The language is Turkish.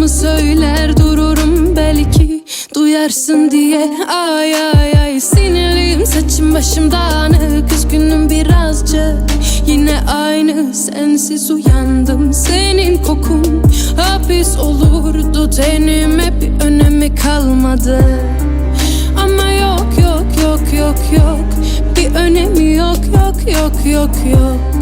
Şarkımı söyler dururum belki Duyarsın diye. Ay ay ay Sinirliyim saçım başım dağınık. Üzgünüm birazcık Yine aynı. Sensiz uyandım Senin kokun hapis olurdu. Tenime bir önemi kalmadı. Ama yok yok yok yok yok. Bir önemi yok yok yok yok yok